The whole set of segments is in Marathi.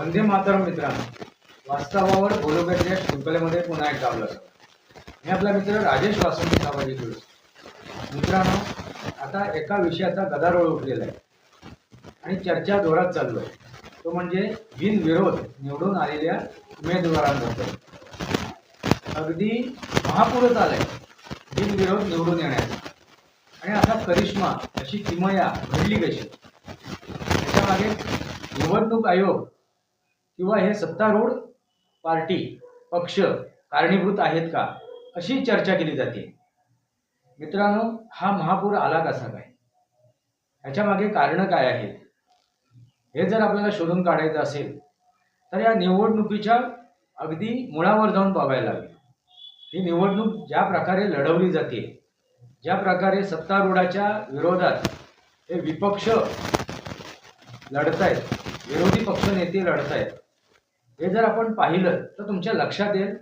वंदे मातरम मित्रांनो वास्तवावर बोलोबेट शृंखलेमध्ये पुन्हा एकदा आपलं मी आपला मित्र राजेश वासंती सामाजिक दुरुस्त मित्रांनो आता एका विषयाचा गदारोळ उठलेला आहे. आणि चर्चा जोरात चालू आहे. तो म्हणजे बिनविरोध निवडून आलेल्या उमेदवारांबद्दल. अगदी महापुरच आलाय बिनविरोध निवडून येण्याचा. आणि असा करिश्मा अशी किमया घडली कशी? त्याच्यामागे निवडणूक आयोग किंवा हे सत्तारूढ पार्टी पक्ष कारणीभूत आहेत का अशी चर्चा केली जाते. मित्रांनो हा महापूर आला कसा काय? ह्याच्यामागे कारणं काय आहेत? हे जर आपल्याला शोधून काढायचं असेल तर या निवडणुकीच्या अगदी मुळावर जाऊन बघायला लागेल. ही निवडणूक ज्या प्रकारे लढवली जाते ज्या प्रकारे सत्तारूढाच्या विरोधात हे विपक्ष लढत आहेत विरोधी पक्ष नेते आहेत हे जर आपण पाहिलं तर तुमच्या लक्षात येईल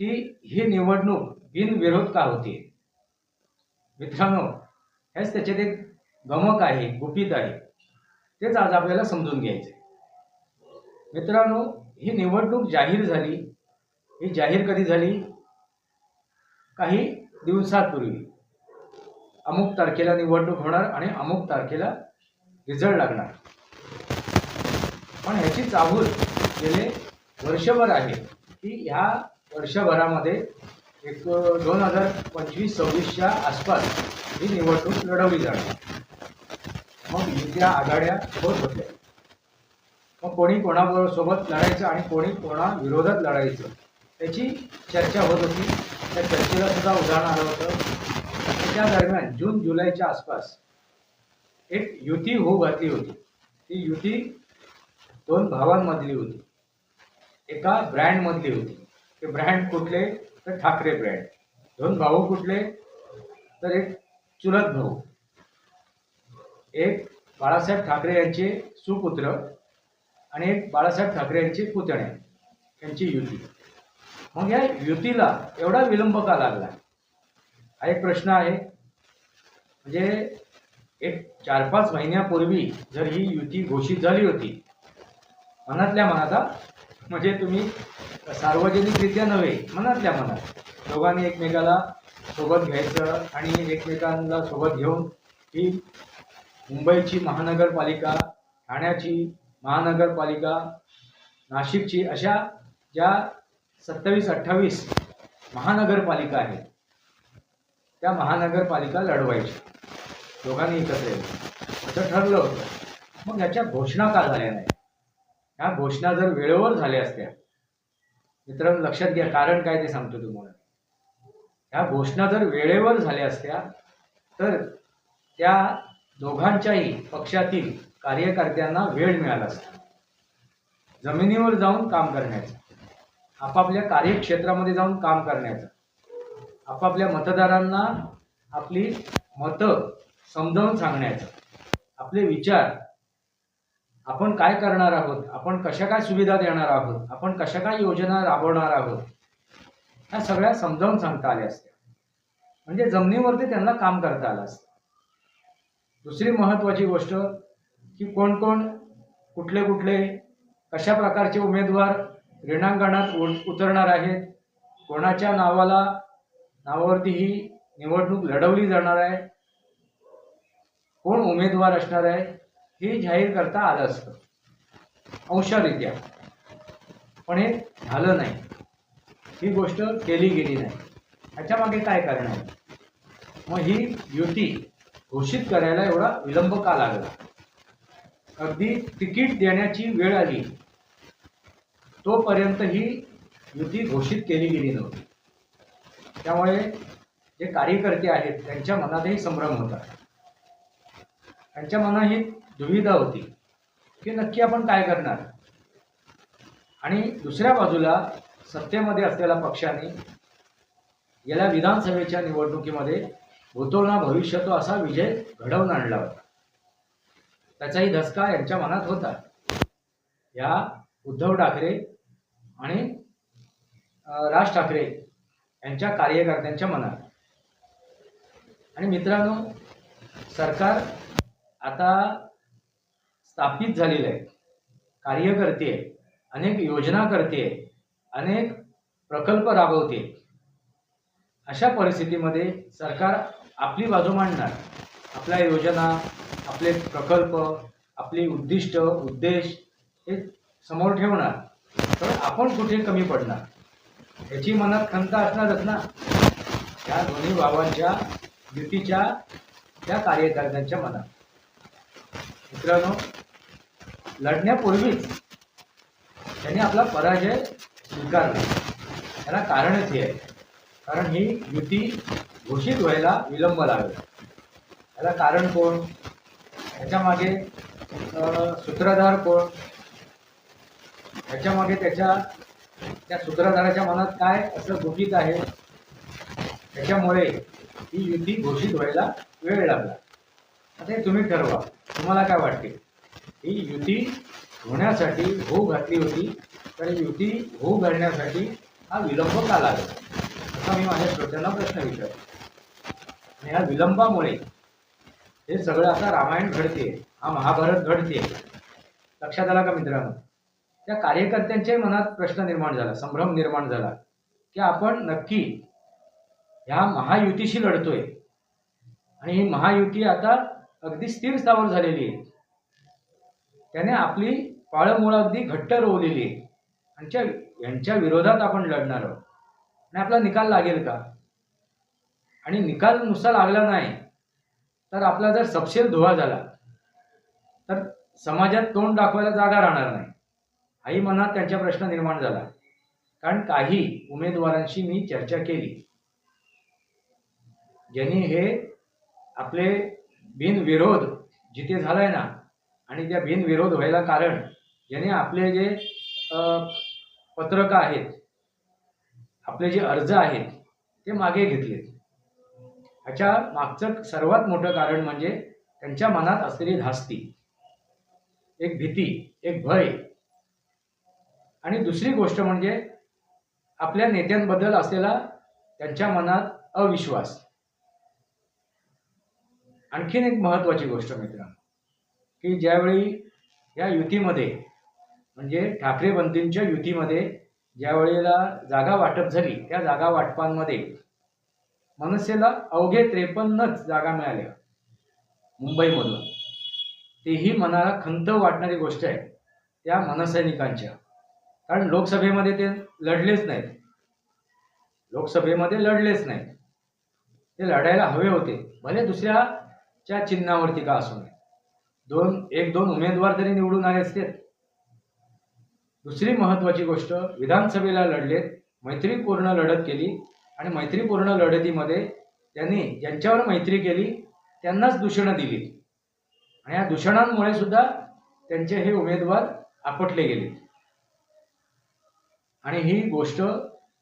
की ही निवडणूक बिनविरोध का होती? मित्रांनो हेच त्याच्यात एक गमक आहे गुपित आहे. तेच आज आपल्याला समजून घ्यायचे मित्रांनो ही निवडणूक जाहीर झाली. ही जाहीर कधी झाली? काही दिवसापूर्वी. अमुक तारखेला निवडणूक होणार आणि अमुक तारखेला रिझल्ट लागणार. पण ह्याची चाहूल गेले वर्षभर आहे. की ह्या वर्षभरामध्ये एक दोन हजार पंचवीस सव्वीसच्या आसपास ही निवडणूक लढवली जाणार. मग युत्या आघाड्या होत होत्या. मग कोणी कोणाबरोबर सोबत लढायचं आणि कोणी कोणा विरोधात लढायचं त्याची चर्चा होत होती. त्या चर्चेला सुद्धा उदाहरण आलं होतं. त्या दरम्यान जून जुलैच्या आसपास एक युती होऊ घातली होती. ती युती दोन भावांमधली होती. एका ब्रँडमधली होती. ते ब्रँड कुठले? तर ठाकरे ब्रँड दोन भाऊ कुठले? तर एक चुलत भाऊ. एक बाळासाहेब ठाकरे यांचे सुपुत्र आणि एक बाळासाहेब ठाकरे यांचे पुतणे यांची युती. मग या युतीला एवढा विलंब का लागला? हा एक प्रश्न आहे. म्हणजे एक चार पाच महिन्यापूर्वी जर ही युती घोषित झाली होती मनातल्या मनाचा म्हणजे तुम्ही सार्वजनिकरित्या नव्हे मनातल्या मनात. दोघांनी एकमेकाला सोबत घ्यायचं आणि एकमेकांना सोबत घेऊन ही मुंबईची महानगरपालिका ठाण्याची महानगरपालिका नाशिकची अशा ज्या सत्तावीस अठ्ठावीस महानगरपालिका आहेत त्या महानगरपालिका लढवायची दोघांनी एकत्र असं ठरलं होतं. मग याच्या घोषणा का झाल्या नाही ह्या घोषणा जर वेळेवर झाल्या असत्या मित्रांनो लक्षात घ्या कारण काय ते सांगतो तुम्हाला. ह्या घोषणा जर वेळेवर झाल्या असत्या तर त्या दोघांच्याही पक्षातील कार्यकर्त्यांना वेळ मिळाला असता. जमिनीवर जाऊन काम करण्याचं आपापल्या कार्यक्षेत्रामध्ये जाऊन काम करण्याचं आपापल्या मतदारांना आपली मतं समजावून सांगण्याचं आपले विचार आपण काय करणार आहोत? आपण कशा काय सुविधा देणार आहोत? आपण कशा काय योजना राबवणार आहोत? ह्या सगळ्या समजावून सांगता आल्या असत्या. म्हणजे जमिनीवरती त्यांना काम करता आलं असतं. दुसरी महत्त्वाची गोष्ट की कोण कोण कुठले कुठले कशा प्रकारचे उमेदवार रिणांगणात उतरणार आहेत? कोणाच्या नावाला नावावरती ही निवडणूक लढवली जाणार आहे? कोण उमेदवार असणार आहे? हे जाहीर करता आलं असतं. अंशरित्या पण हे झालं नाही. ही गोष्ट केली गेली नाही. ह्याच्यामागे काय कारण आहे? मग ही युती घोषित करायला एवढा विलंब का लागला? अगदी तिकीट देण्याची वेळ आली. तोपर्यंत ही युती घोषित केली गेली नव्हती. त्यामुळे जे कार्यकर्ते आहेत त्यांच्या मनातही संभ्रम होता. त्यांच्या मनात ही दुविधा होती. की नक्की आपण काय करणार? आणि दुसऱ्या बाजूला सत्तेमध्ये असलेल्या पक्षाने गेल्या विधानसभेच्या निवडणुकीमध्ये भूतोल ना भविष्य तो असा विजय घडवून आणला होता. त्याचाही धसका यांच्या मनात होता. या उद्धव ठाकरे आणि राज ठाकरे यांच्या कार्यकर्त्यांच्या मनात. आणि मित्रांनो सरकार आता स्थापित झालेलं आहे कार्य करते अनेक योजना करते अनेक प्रकल्प राबवते अशा परिस्थितीमध्ये सरकार आपली बाजू मांडणार. आपल्या योजना आपले प्रकल्प आपली उद्दिष्ट उद्देश हे समोर ठेवणार. तर आपण कुठे कमी पडणार? याची मनात खंत असणारच ना? त्या दोन्ही बाबांच्या युतीच्या त्या कार्यकर्त्यांच्या मनात. मित्रांनो लढण्यापूर्वीच त्यांनी आपला पराजय स्वीकारला. त्याला कारणच हे आहे. कारण ही युती घोषित व्हायला विलंब लागला. त्याला कारण कोण? ह्याच्यामागे सूत्रधार कोण? ह्याच्यामागे त्याच्या त्या सूत्रधाराच्या मनात काय असं गुपित आहे? त्याच्यामुळे ही युती घोषित व्हायला वेळ लागला. आता हे तुम्ही ठरवा. तुम्हाला काय वाटते? ही युती होण्यासाठी होऊ घातली होती. तर युती होऊ घालण्यासाठी हा विलंब का लागला? असा मी माझ्या श्रोत्यांना प्रश्न विचारतो. आणि ह्या विलंबामुळे हे सगळं आता रामायण घडते हा महाभारत घडते लक्षात आला का मित्रांनो? त्या कार्यकर्त्यांच्याही मनात प्रश्न निर्माण झाला संभ्रम निर्माण झाला की आपण नक्की ह्या महायुतीशी लढतोय. आणि ही महायुती आता अगदी स्थिर स्थावर झालेली आहे. त्याने आपली पाळंमुळं अगदी घट्ट रोवलेली आहे. यांच्या यांच्या विरोधात आपण लढणार आहोत. आणि आपला निकाल लागेल का? आणि निकाल नुसता लागला नाही तर आपला जर सपशेल धुवा झाला तर समाजात तोंड दाखवायला जागा राहणार नाही. हाही मनात त्यांच्या प्रश्न निर्माण झाला. कारण काही उमेदवारांशी मी चर्चा केली. ज्यांनी हे आपले बिनविरोध जिथे झालाय ना आणि त्या बिनविरोध व्हायला कारण याने आपले जे पत्रकं आहेत आपले जे अर्ज आहेत ते मागे घेतलेत ह्याच्या मागचं सर्वात मोठं कारण म्हणजे त्यांच्या मनात असलेली धास्ती एक भीती एक भय. आणि दुसरी गोष्ट म्हणजे आपल्या नेत्यांबद्दल असलेला त्यांच्या मनात अविश्वास. आणखीन एक महत्वाची गोष्ट मित्रांनो. की ज्यावेळी या युतीमध्ये म्हणजे ठाकरे बंधूंच्या युतीमध्ये ज्या वेळेला जागा वाटप झाली त्या जागा वाटपांमध्ये मनसेला अवघे त्रेपन्नच जागा मिळाल्या. मुंबईमधून. तेही मनाला खंत वाटणारी गोष्ट आहे त्या मनसैनिकांच्या. कारण लोकसभेमध्ये ते लढलेच नाहीत. लोकसभेमध्ये लढलेच नाहीत. ते लढायला हवे होते. भले दुसऱ्याच्या चिन्हावरती का असू नये. दोन एक दोन उमेदवार तरी निवडून आले असते दुसरी महत्वाची गोष्ट विधानसभेला लढलेत मैत्रीपूर्ण लढत केली आणि मैत्रीपूर्ण लढतीमध्ये त्यांनी ज्यांच्यावर मैत्री केली त्यांनाच दूषणं दिली. आणि या दूषणांमुळे सुद्धा त्यांचे हे उमेदवार आपटले गेले. आणि ही गोष्ट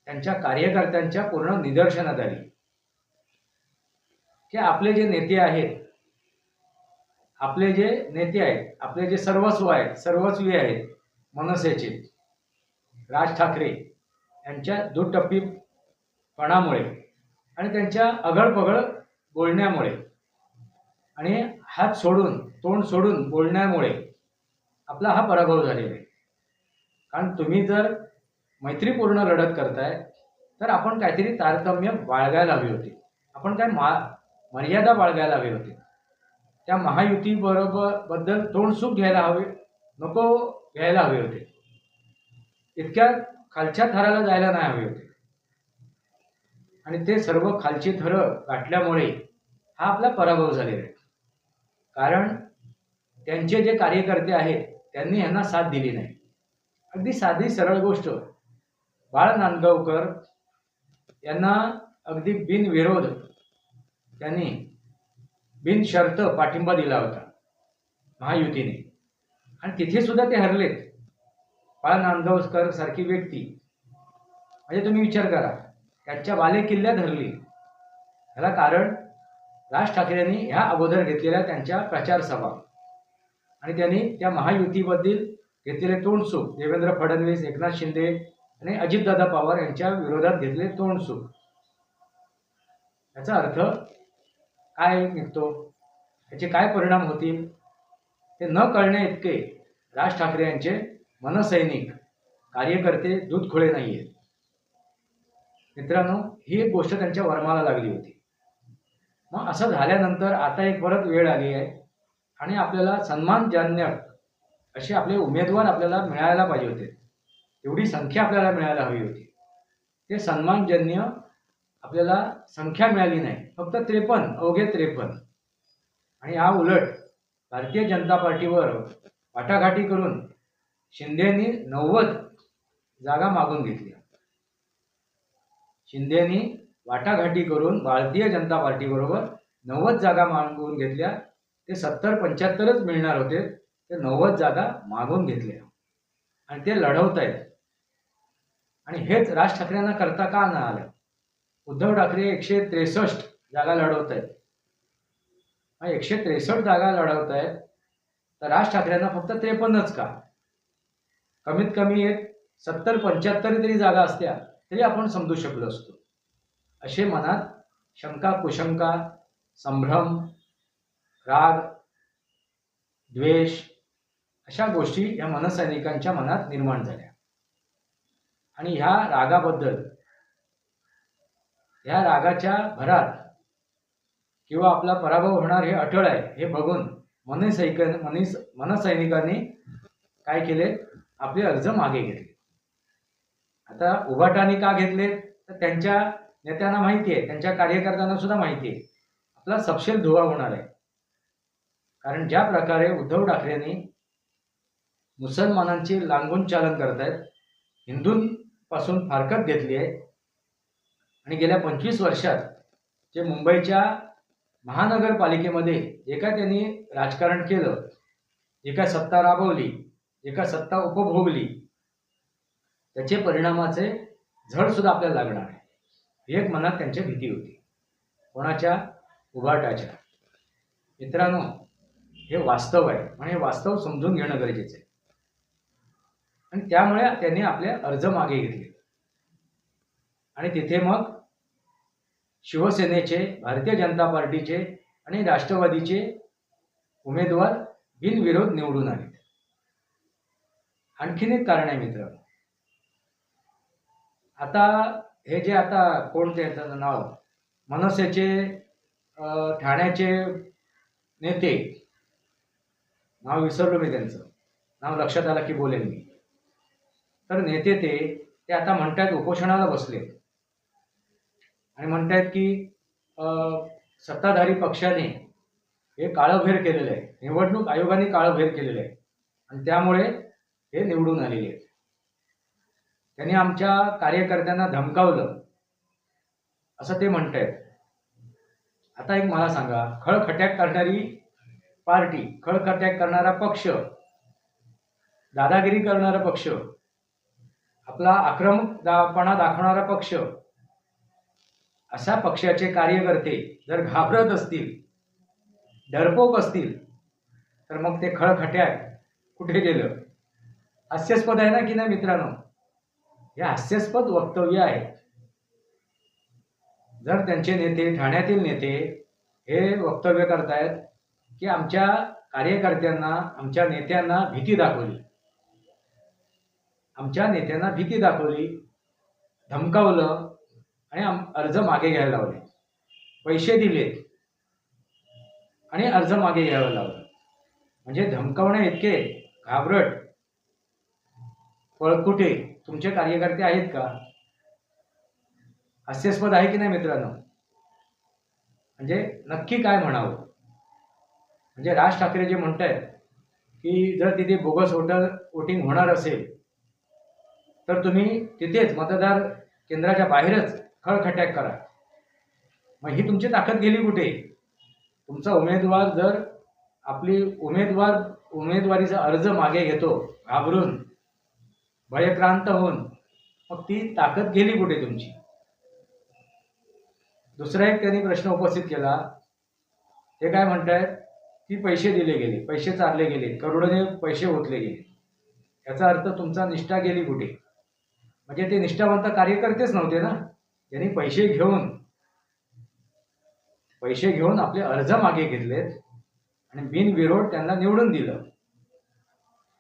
त्यांच्या कार्यकर्त्यांच्या पूर्ण निदर्शनात आली. की आपले जे नेते आहेत आपले जे नेते आहेत आपले जे सर्वस्व आहेत सर्वस्वी आहेत मनसेचे राज ठाकरे यांच्या दुटप्पीपणामुळे आणि त्यांच्या अगळपगळ बोलण्यामुळे आणि हात सोडून तोंड सोडून बोलण्यामुळे आपला हा पराभव झालेला आहे. कारण तुम्ही जर मैत्रीपूर्ण लढत करताय तर आपण काहीतरी तारतम्य बाळगायला हवी होती. आपण काय मा मर्यादा बाळगायला हवी होती. त्या महायुती बरोबर बद्दल तोंडसुख घ्यायला हवे नको घ्यायला हवे होते. इतक्या खालच्या थराला जायला नाही हवे होते. आणि ते सर्व खालची थरं गाठल्यामुळे हा आपला पराभव झालेला आहे. कारण त्यांचे जे कार्यकर्ते आहेत त्यांनी यांना साथ दिली नाही. अगदी साधी सरळ गोष्ट. बाळ नांदगावकर यांना अगदी बिनविरोध त्यांनी बिनशर्त पाठिंबा दिला होता महायुतीने. आणि तिथे सुद्धा ते हरलेत. बाळ नांदगावकर सारखी व्यक्ती. म्हणजे तुम्ही विचार करा त्यांच्या बाले किल्ल्यात हरली. ह्याला कारण राज ठाकरेंनी ह्या अगोदर घेतलेल्या त्यांच्या प्रचार सभा. आणि त्यांनी त्या महायुतीबद्दल घेतलेले तोंडसूक देवेंद्र फडणवीस एकनाथ शिंदे आणि अजितदादा पवार यांच्या विरोधात घेतलेले तोंडसुख याचा अर्थ काय निघतो? याचे काय परिणाम होतील? ते न कळणे इतके राज ठाकरे यांचे मनसैनिक कार्यकर्ते दूधखोळे नाही आहेत मित्रांनो ही एक गोष्ट त्यांच्या वर्माला लागली होती. मग असं झाल्यानंतर आता एक परत वेळ आली आहे आणि आपल्याला सन्मानजन्य असे आपले उमेदवार आपल्याला मिळायला पाहिजे होते. एवढी संख्या आपल्याला मिळायला हवी होती. ते सन्मानजन्य आपल्याला संख्या मिळाली नाही. फक्त त्रेपन्न अवघे त्रेपन्न. आणि हा उलट भारतीय जनता पार्टीवर वाटाघाटी करून शिंदेनी नव्वद जागा मागून घेतल्या. शिंदेनी वाटाघाटी करून भारतीय जनता पार्टीबरोबर नव्वद जागा मागून घेतल्या. ते सत्तर पंच्याहत्तरच मिळणार होते. ते नव्वद जागा मागून घेतल्या. आणि ते लढवत आहेत आणि हेच राज ठाकरेंना करता का न आलं? उद्धव ठाकरे एकशे त्रेसष्ट जागा लढवत आहेत. मग एकशे त्रेसष्ट जागा लढवत आहेत. तर राज ठाकरेंना फक्त त्रेपन्नच का? कमीत कमी एक सत्तर पंच्याहत्तर तरी जागा असत्या तरी आपण समजू शकलो असतो. असे मनात शंका कुशंका संभ्रम राग द्वेष अशा गोष्टी या मनसैनिकांच्या मनात निर्माण झाल्या. आणि ह्या रागाबद्दल ह्या रागाच्या भरात किंवा आपला पराभव होणार हे अटळ आहे हे बघून मनसैनिक मनीस मनसैनिकांनी काय केले? आपले अर्ज मागे घेतले. आता उभाटाने का घेतले? तर त्यांच्या नेत्यांना माहिती आहे त्यांच्या कार्यकर्त्यांना सुद्धा माहिती आहे. आपला सपशेल धुवा होणार आहे. कारण ज्या प्रकारे उद्धव ठाकरेंनी मुसलमानांची लांगून चालन करत आहेत हिंदूंपासून फारकत घेतली आहे आणि गेल्या पंचवीस वर्षात जे मुंबईच्या महानगरपालिकेमध्ये जे काय त्यांनी राजकारण केलं जे काय सत्ता राबवली जे काय सत्ता उपभोगली त्याचे परिणामाचे झडसुद्धा आपल्याला लागणार आहे. ही एक मनात त्यांची भीती होती. कोणाच्या? उभाटाच्या. मित्रांनो हे वास्तव आहे. आणि हे वास्तव समजून घेणं गरजेचं आहे. आणि त्यामुळे त्यांनी आपले अर्ज मागे घेतले. आणि तिथे मग शिवसेनेचे भारतीय जनता पार्टीचे आणि राष्ट्रवादीचे उमेदवार बिनविरोध निवडून आले आणखीन एक कारण आहे मित्र आता हे जे आता कोण त्याचं नाव मनसेचे ठाण्याचे नेते नाव विसरलो मी त्यांचं. नाव लक्षात आलं की बोलेन मी. तर नेते ते ते आता म्हणतात उपोषणाला बसले आणि म्हणतायत की अं, सत्ताधारी पक्षाने हे काळभेर केलेलं आहे. निवडणूक आयोगाने काळभेर केलेलं आहे. आणि त्यामुळे हे निवडून आलेले आहेत. त्यांनी आमच्या कार्यकर्त्यांना धमकावलं. असं ते म्हणतायत. आता एक मला सांगा खळखट्याक करणारी पार्टी खळखट्याक करणारा पक्ष दादागिरी करणारा पक्ष आपला आक्रमकपणा दाखवणारा पक्ष अशा पक्षाचे कार्यकर्ते जर घाबरत असतील डरपोक असतील तर मग ते खळखट्यात कुठे गेलं? हास्यास्पद आहे ना की नाही मित्रांनो? हे हास्यास्पद वक्तव्य आहे. जर त्यांचे नेते ठाण्यातील नेते हे वक्तव्य करतायत की आमच्या कार्यकर्त्यांना आमच्या नेत्यांना भीती दाखवली. आमच्या नेत्यांना भीती दाखवली धमकावलं आणि अर्ज मागे घ्यायला लावले. पैसे दिले. आणि अर्ज मागे घ्यायला लावला. म्हणजे धमकावणे इतके घाबरट. पळकुटे तुमचे कार्यकर्ते आहेत का? हास्यास्पद आहे की नाही मित्रांनो? म्हणजे नक्की काय म्हणावं? म्हणजे राज ठाकरे जे म्हणत आहेत की जर तिथे बोगस वोटर वोटिंग होणार असेल तर तुम्ही तिथेच मतदार केंद्राच्या बाहेरच खळखट्याक करा. मग ही तुमची ताकद गेली कुठे? तुमचा उमेदवार जर आपली उमेदवार उमेदवारीचा अर्ज मागे घेतो घाबरून भयक्रांत होऊन मग ती ताकद गेली कुठे तुमची? दुसरा एक त्यांनी प्रश्न उपस्थित केला. ते काय म्हणतायत? की पैसे दिले गेले पैसे चारले गेले करोडोने पैसे ओतले गेले. याचा अर्थ तुमचा निष्ठा गेली कुठे? म्हणजे ते निष्ठावंत कार्यकर्तेच नव्हते ना? त्यांनी पैसे घेऊन पैसे घेऊन आपले अर्ज मागे घेतलेत आणि बिनविरोध त्यांना निवडून दिलं.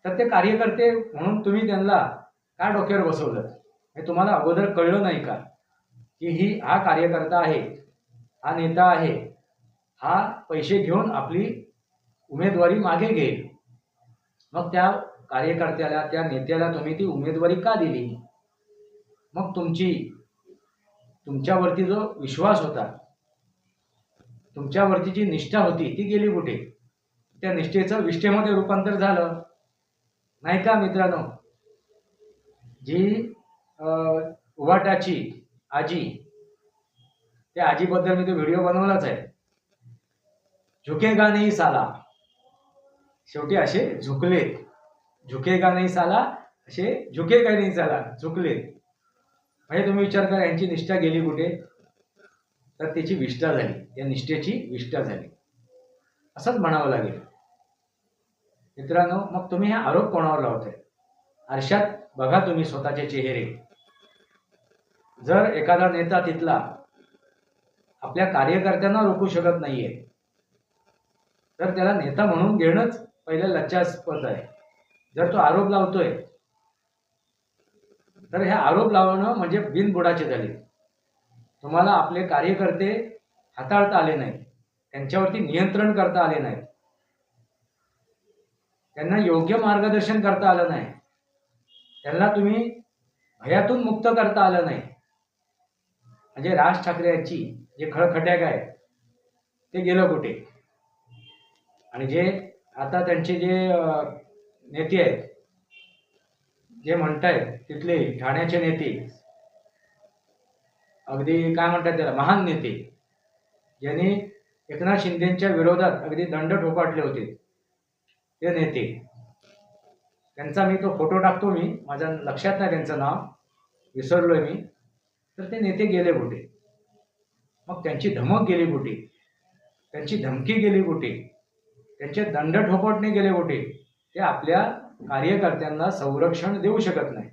तर ते कार्यकर्ते म्हणून तुम्ही त्यांना का डोक्यावर बसवलं? हे तुम्हाला अगोदर कळलं नाही का? की ही हा कार्यकर्ता आहे हा नेता आहे हा पैसे घेऊन आपली उमेदवारी मागे घेईल. मग त्या कार्यकर्त्याला त्या नेत्याला तुम्ही ती उमेदवारी का दिली? मग तुमची तुमच्यावरती जो विश्वास होता तुमच्यावरती जी निष्ठा होती ती गेली कुठे? त्या निष्ठेचं विष्ठेमध्ये रूपांतर झालं. नाही का मित्रांनो? जी अं, उभाटाची आजी त्या आजीबद्दल मी तो व्हिडिओ बनवलाच आहे. झुकेगा नाही साला. शेवटी असे झुकलेत. झुकेगा नाही साला असे झुकेगा नाही साला झुकलेत. म्हणजे तुम्ही विचार करा यांची निष्ठा गेली कुठे? तर त्याची विष्ठा झाली. या निष्ठेची विष्ठा झाली. असंच म्हणावं लागेल. मित्रांनो मग तुम्ही हे आरोप कोणावर लावताय? आरशात बघा तुम्ही स्वतःचे चेहरे. जर एखादा नेता तिथला आपल्या कार्यकर्त्यांना रोखू शकत नाहीये तर त्याला नेता म्हणून घेणंच पहिलं लज्जास्पद आहे. जर तो आरोप लावतोय तर हे आरोप लावणं म्हणजे बिनबुडाचे झाले तुम्हाला आपले कार्यकर्ते हाताळता आले नाही त्यांच्यावरती नियंत्रण करता आले नाही त्यांना योग्य मार्गदर्शन करता आलं नाही. त्यांना तुम्ही भयातून मुक्त करता आलं नाही. म्हणजे राज ठाकरे यांची जे खळखट्याक आहे ते गेलं कुठे? आणि जे आता त्यांचे जे नेते आहेत जे म्हणतायत तिथले ठाण्याचे नेते. अगदी काय म्हणतात त्याला? महान नेते. ज्यांनी एकनाथ शिंदेच्या विरोधात अगदी दंड ठोकाटले होते. ते नेते. त्यांचा मी तो फोटो टाकतो मी. माझ्या लक्षात नाही त्यांचं नाव. विसरलोय मी. तर ते नेते गेले कुठे? मग त्यांची धमक गेली कुठे? त्यांची धमकी गेली कुठे? त्यांचे दंड ठोकटणे गेले कुठे? ते आपल्या कार्यकर्त्यांना संरक्षण देऊ शकत नाही.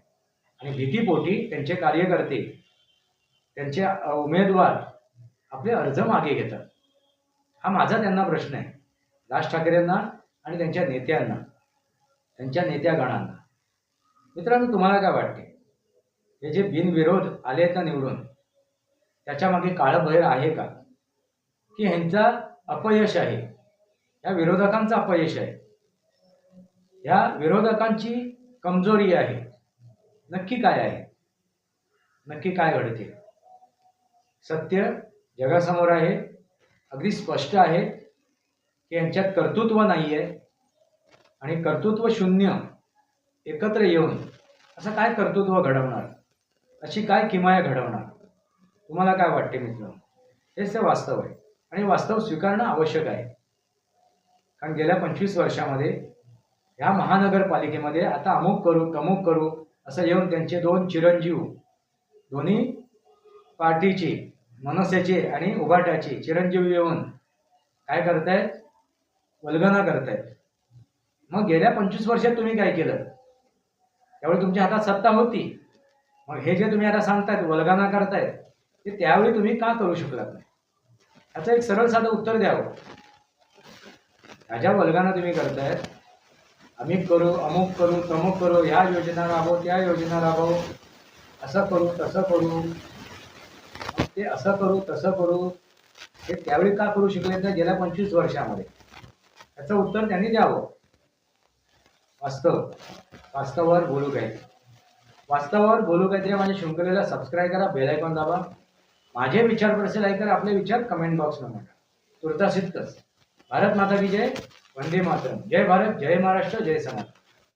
आणि भीतीपोटी त्यांचे कार्यकर्ते त्यांचे उमेदवार आपले अर्ज मागे घेतात. हा माझा त्यांना प्रश्न आहे. राज ठाकरेंना आणि त्यांच्या नेत्यांना त्यांच्या नेत्यागणांना. मित्रांनो तुम्हाला काय वाटते? हे जे बिनविरोध आले आहेत ना निवडून त्याच्यामागे काळं भैर आहे का? की ह्यांचा अपयश आहे? या विरोधकांचा अपयश आहे? ह्या विरोधकांची कमजोरी आहे. नक्की काय आहे? नक्की काय घडते? सत्य जगासमोर आहे. अगदी स्पष्ट आहे की यांच्यात कर्तृत्व नाही आहे आणि कर्तृत्व शून्य एकत्र येऊन असं काय कर्तृत्व घडवणार? अशी काय किमाया घडवणार? तुम्हाला काय वाटते मित्र हेच ते वास्तव आहे आणि वास्तव स्वीकारणं आवश्यक आहे. कारण गेल्या पंचवीस वर्षामध्ये ह्या महानगरपालिकेमध्ये आता अमुक करू तमुक करू असं येऊन त्यांचे दोन चिरंजीव दोन्ही पार्टीचे मनसेचे आणि उभाट्याचे चिरंजीव येऊन काय करतायत? वल्गना करतायत. मग गेल्या पंचवीस वर्षात तुम्ही काय केलं? त्यावेळी तुमच्या हातात सत्ता होती. मग हे जे तुम्ही आता सांगतायत वल्गना करतायत ते त्यावेळी तुम्ही का करू शकलात नाही? याचं एक सरळ साधं उत्तर द्यावं. ह्या ज्या वल्गना तुम्ही करतायत आम्ही करू अमुक करू तमुक करू ह्या योजना राबवू त्या योजना राबवू. असं करू तसं करू. ते असं करू तसं करू. हे त्यावेळी का करू शकले तर गेल्या पंचवीस वर्षामध्ये? याचं उत्तर त्यांनी द्यावं. वास्तव. वास्तवावर बोलू काय? वास्तवावर बोलू काहीतरी माझ्या शृंखलेला सबस्क्राईब करा बेल आयकॉन दाबा. माझे विचार प्रसेल लाईक आपले विचार कमेंट बॉक्समध्ये म्हणा तुर्तास इतकंच भारत माता विजय वंदे मातरम। जय भारत जय महाराष्ट्र जय समाज।